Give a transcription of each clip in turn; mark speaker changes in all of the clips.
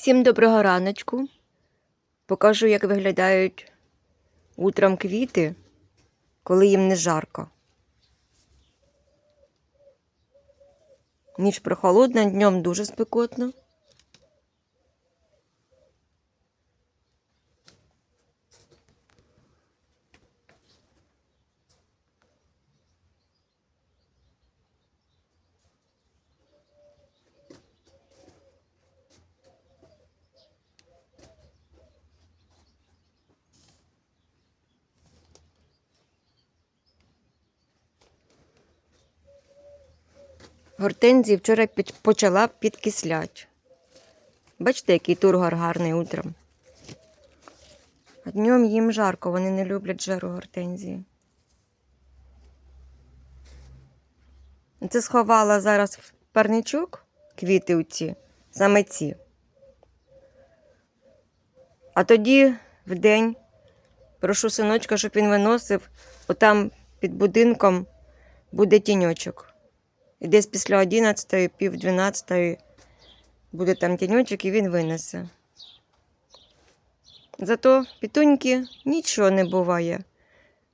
Speaker 1: Всім доброго раночку. Покажу, як виглядають утром квіти, коли їм не жарко. Ніч прохолодна, днем дуже спекотно. Гортензії вчора почала підкислять. Бачите, який тургор гарний утром. Днем їм жарко, вони не люблять жару гортензії. Це сховала зараз в парничок квіти оці, саме ці. А тоді вдень прошу синочка, щоб він виносив, отам під будинком буде тіньочок. І десь після 11, пів 12 буде там тіньочок і він винесе. Зато пітуньки нічого не буває.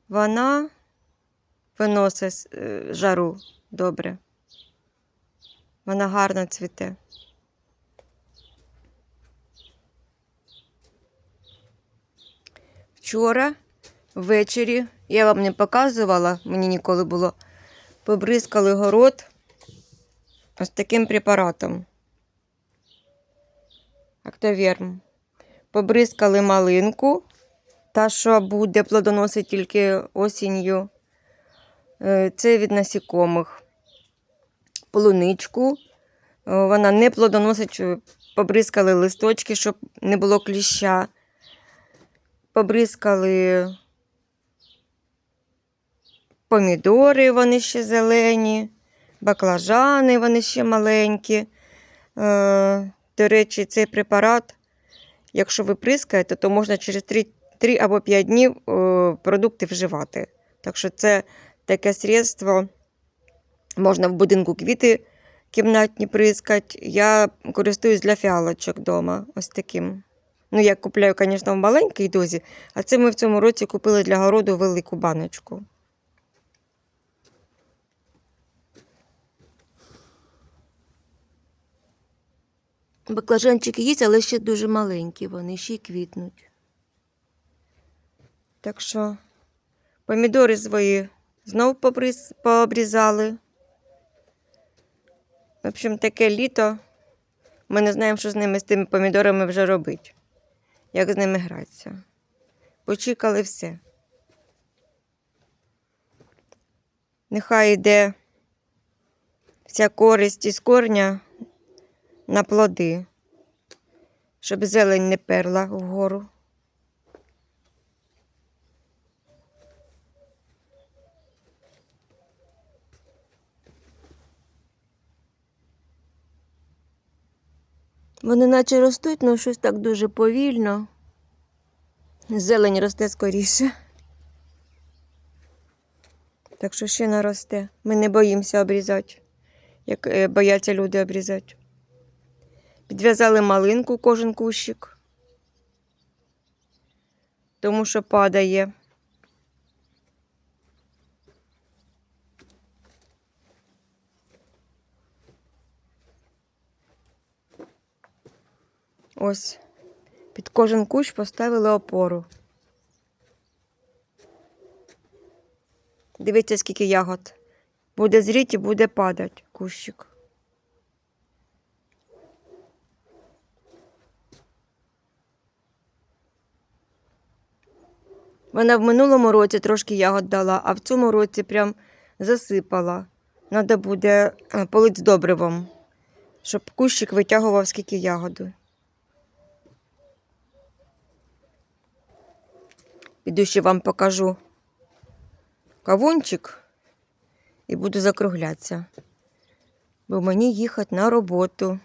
Speaker 1: Вона виносить е, жару добре. Вона гарно цвіте. Вчора ввечері я вам не показувала, мені ніколи було. Побризкали город ось таким препаратом. Актоверм. Побризкали малинку, та, що буде плодоносити тільки осінню. Е, Це від насікомих. Полуничку. Е, Вона не плодоносить, е, побризкали листочки, щоб не було кліща. Побризкали помідори, вони ще зелені, баклажани, вони ще маленькі. Е, До речі, цей препарат, якщо ви прискаєте, то можна через 3, 3 або 5 днів е, продукти вживати. Так що це таке средство. Можна в будинку квіти кімнатні прискати. Я користуюсь для фіалочок вдома. Ось таким. Ну, я купляю, звісно, в маленькій дозі, а це ми в цьому році купили для городу велику баночку. Баклажанчики є, але ще дуже маленькі, вони ще й квітнуть. Так що помідори свої знов пообрізали. В общем, таке літо. Ми не знаємо, що з ними з тими помідорами вже робити. Як з ними гратися. Почікали все. Нехай йде вся користь із корня на плоди, щоб зелень не перла вгору. Вони наче ростуть, але щось так дуже повільно. Зелень росте скоріше. Так що ще наросте. Ми не боїмося обрізати, як е, бояться люди обрізати. Підв'язали малинку кожен кущик, тому що падає. Ось під кожен кущ поставили опору. Дивіться, скільки ягод. Буде зріти буде падати кущик. Вона в минулому році трошки ягод дала, а в цьому році прям засипала. Треба буде е, полити з добривом, щоб кущик витягував скільки ягоди. Піду ще вам покажу кавунчик і буду закруглятися. Бо мені їхати на роботу.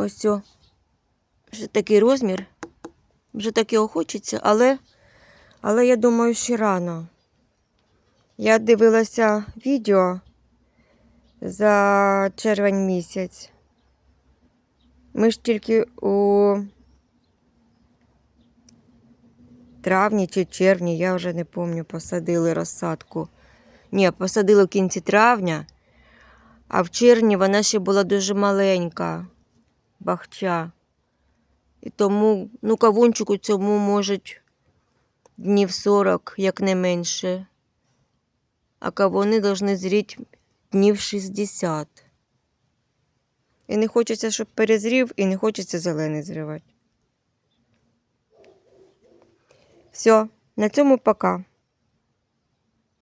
Speaker 1: Ось о. Ось такий розмір. Вже так його але, але я думаю, ще рано. Я дивилася відео за червень місяць. Ми ж тільки у травні чи червні, я вже не пам'ятаю, посадили розсадку. Ні, посадили в кінці травня, а в червні вона ще була дуже маленька, бахча. І тому, ну, кавунчику цьому можуть днів 40, як не менше. А кавуни повинні зріти днів 60. І не хочеться, щоб перезрів, і не хочеться зелений зривати. Все, на цьому пока.